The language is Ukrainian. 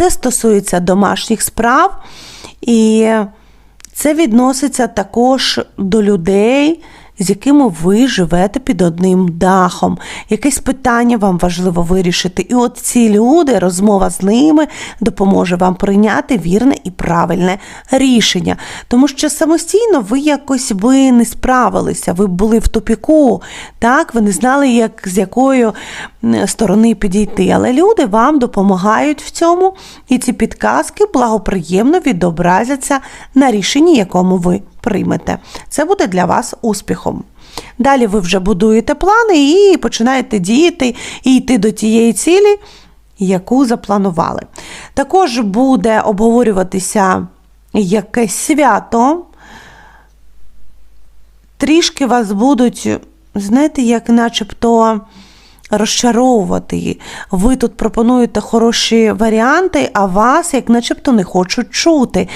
Це стосується домашніх справ, і це відноситься також до людей, з якими ви живете під одним дахом. Якесь питання вам важливо вирішити. І от ці люди, розмова з ними допоможе вам прийняти вірне і правильне рішення. Тому що самостійно ви якось би не справилися, ви були в тупіку, так? ви не знали, як, з якої сторони підійти. Але люди вам допомагають в цьому, і ці підказки благоприємно відобразяться на рішенні, якому ви приймете. Це буде для вас успіхом. Далі ви вже будуєте плани і починаєте діяти і йти до тієї цілі, яку запланували. Також буде обговорюватися якесь свято. Трішки вас будуть, знаєте, як начебто розчаровувати. Ви тут пропонуєте хороші варіанти, а вас як начебто не хочуть чути.